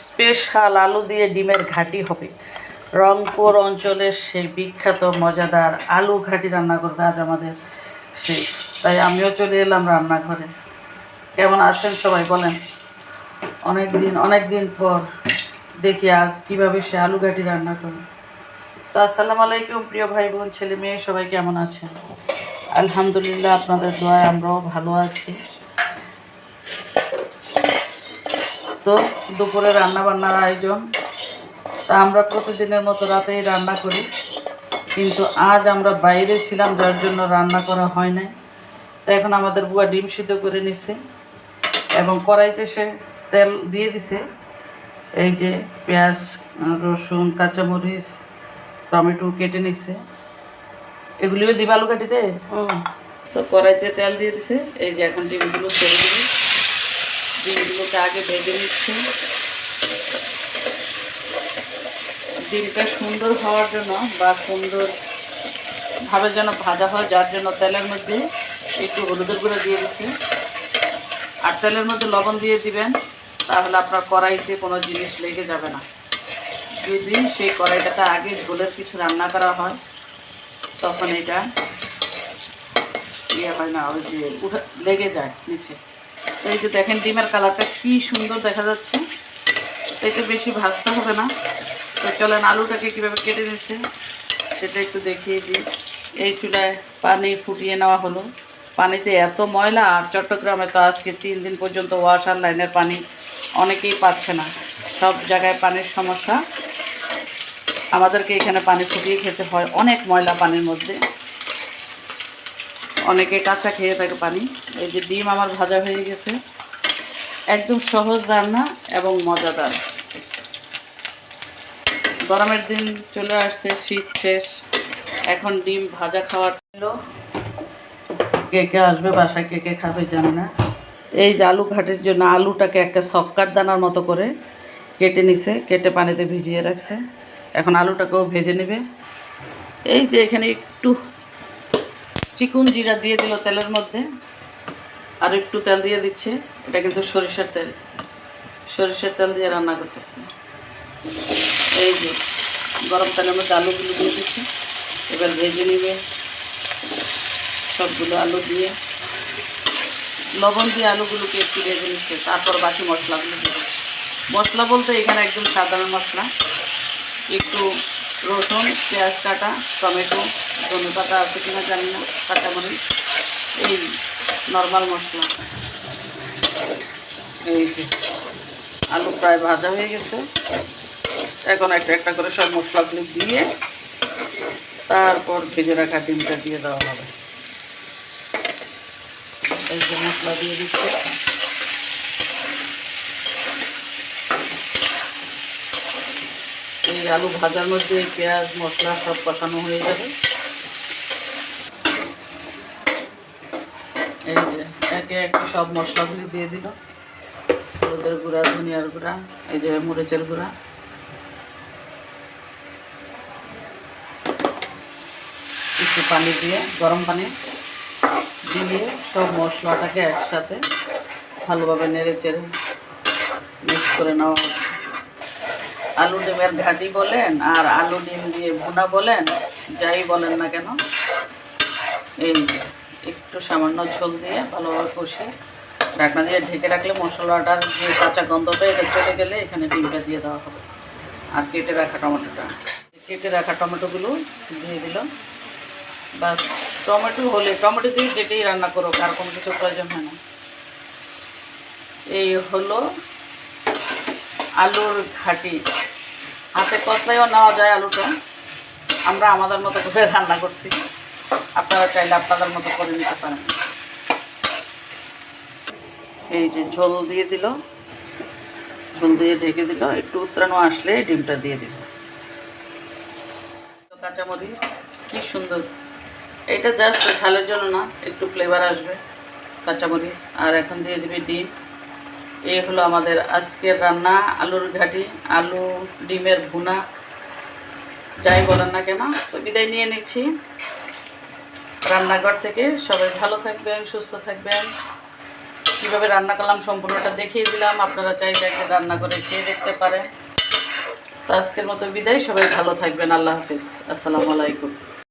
Special আলু দিয়ে ডিমের ঘাটি হবে। রংপুর অঞ্চলের সেই বিখ্যাত, মজাদার আলু ঘাটি রান্না করবে আজ আমাদের সেই তাই আমিও চলে এলাম রান্নাঘরে। কেমন আছেন সবাই বলেন? অনেক দিন অনেক দিন পর দেখি আজ কীভাবে সে আলু ঘাটি রান্না করে তো আসসালামু আলাইকুম প্রিয় ভাই বোন ছেলে মেয়ে সবাই কেমন আছেন? আলহামদুলিল্লাহ আপনাদের দোয়ায় আমরাও ভালো আছি। তো দুপুরে রান্না বান্নার আয়োজন। তা আমরা প্রতিদিনের মতো রাতেই রান্না করি। কিন্তু আজ আমরা বাইরে ছিলাম যার জন্য রান্না করা হয় নাই। তো এখন আমাদের বুয়া ডিম সিদ্ধ করে নিছে এবং কড়াইতে সে তেল দিয়ে দিছে। এই যে পেঁয়াজ রসুন কাঁচামরিচ টমেটো কেটে নিছে। এগুলিও দিবা আলু কাটিতে হুম তো কড়াইতে তেল দিয়ে দিছে। এই যে এখন ডিমগুলো ছেড়ে দিবি ডিমগুলোকে আগে ভেজে নিচ্ছে। ডিমটা সুন্দর হওয়ার জন্য বা সুন্দর ভাবে যেন ভাজা হয়, যার জন্য তেলের মধ্যে একটু হলুদের গুঁড়ো দিয়ে দিচ্ছে। আর তেলের মধ্যে লবণ দিয়ে দিবেন, তাহলে আপনার কড়াইতে কোনো জিনিস লেগে যাবে না। যদি সেই কড়াইটাতে আগে ঝোলের কিছু রান্না করা হয়, তখন এটা ইয়ে হয় না, ওই যে উঠে লেগে যায় নিচে। তো এই যে দেখেন ডিমের কালারটা কি সুন্দর দেখা যাচ্ছে। এটা বেশি ভাজতে হবে না। তো চলেন আলুটাকে কীভাবে কেটে নিচ্ছে, সেটা একটু দেখিয়ে দিই। এই চুলায় পানি ফুটিয়ে নেওয়া হলো। পানিতে এত ময়লা, আর চট্টগ্রামে তো আজকে তিন দিন পর্যন্ত ওয়াশার লাইনের পানি অনেকেই পাচ্ছে না। সব জায়গায় পানির সমস্যা। আমাদেরকে এখানে পানি ফুটিয়ে খেতে হয়, অনেক ময়লা পানির মধ্যে। অনেকে কাঁচা খেয়ে থাকে পানি। এই যে ডিম আমার ভাজা হয়ে গেছে। একদম সহজ রান্না এবং মজাদার। গরমের দিন চলে আসছে, শীত শেষ। এখন ডিম ভাজা খাওয়ার ছিল। কে কে আসবে বাসায়, কে কে খাবে জানি না। এই যে আলু ঘাটের জন্য আলুটাকে একটা সক্কার দানার মতো করে কেটে নিছে, কেটে পানিতে ভিজিয়ে রাখছে। এখন আলুটাকেও ভেজে নেবে। এই যে এখানে একটু চিকুন জিরা দিয়ে দিল তেলের মধ্যে। আর একটু তেল দিয়ে দিচ্ছে। এটা কিন্তু সরিষার তেল। সরিষার তেল দিয়ে রান্না করতেছে। এই যে, গরম তেলের মধ্যে আলুগুলো দিয়ে দিচ্ছে। এবার ভেজে নেবে। সবগুলো আলু দিয়ে। লবণ দিয়ে আলুগুলোকে একটু ভেজে নিচ্ছে। তারপর বাকি মশলাগুলো দেবে মশলা বলতে এখানে একদম সাধারণ মশলা। একটু রসুন, পেঁয়াজ কাটা, টমেটো, ধনে পাতা আছে কিনা জানি না, কাঁচামরিচ, এই নর্মাল মশলা। এই যে আলু প্রায় ভাজা হয়ে গেছে। এখন একটা একটা করে সব মশলাগুলি দিয়ে তারপর ভেজে রাখা ডিমটা দিয়ে দেওয়া হবে। মশলা দিয়ে দিচ্ছে। এই আলু ভাজার মধ্যে পেঁয়াজ, মশলা সব কষানো হয়ে যাবে। এই যে একে একে সব মশলাগুলি দিয়ে দিল। হলুদের গুঁড়া, ধনিয়ার গুঁড়া, এই যে মরিচের গুঁড়া। একটু পানি দিয়ে, গরম পানি দিয়ে সব মশলাটাকে একসাথে ভালোভাবে নেড়ে চেড়ে মিক্স করে নেওয়া হচ্ছে। আলু ডিমের ঘাটি বলেন আর আলু ডিম দিয়ে ভুনা বলেন, যাই বলেন না কেন? এই একটু সামান্য ঝোল দিয়ে ভালোভাবে কষিয়ে ঢাকনা দিয়ে ঢেকে রাখলে মশলাটার যে কাঁচা গন্ধটা, এটা চলে গেলে এখানে ডিমটা দিয়ে দেওয়া হবে। আর কেটে রাখা টমেটোটা। কেটে রাখা টমেটোগুলো দিয়ে দিল বাস, টমেটো হলে, টমেটো দিয়ে যেটাই রান্না করো আর কোনো কিছু প্রয়োজন হয় না। এই হলো আলুর ঘাটি। হাতে কষলাইও নেওয়া যায় আলুটা। আমরা আমাদের মতো করে রান্না করছি। আপনারা চাইলে আপনাদের মতো করে নিতে পারেন। এই যে ঝোল দিয়ে দিল, ঝোল দিয়ে ঢেকে দিল, একটু উত্তরানো আসলে ডিমটা দিয়ে দিল। কাঁচামরিচ, কি সুন্দর। এটা জাস্ট ঝালের জন্য না, একটু ফ্লেভার আসবে। কাঁচামরিচ, আর এখন দিয়ে দিবি ডিম। এই হলো আমাদের আজকের রান্না, আলুর ঘাটি, আলু, ডিমের ভুনা, যাই বলেন না কেন। তো বিদায় নিয়ে নিচ্ছি রান্নাঘর থেকে। সবাই ভালো থাকবেন, সুস্থ থাকবেন। কীভাবে রান্না করলাম সম্পূর্ণটা দেখিয়ে দিলাম। আপনারা চাইলে একটা রান্না করে খেয়ে দেখতে পারেন। তো আজকের মতো বিদায়। সবাই ভালো থাকবেন। আল্লাহ হাফিজ। আসসালামু আলাইকুম।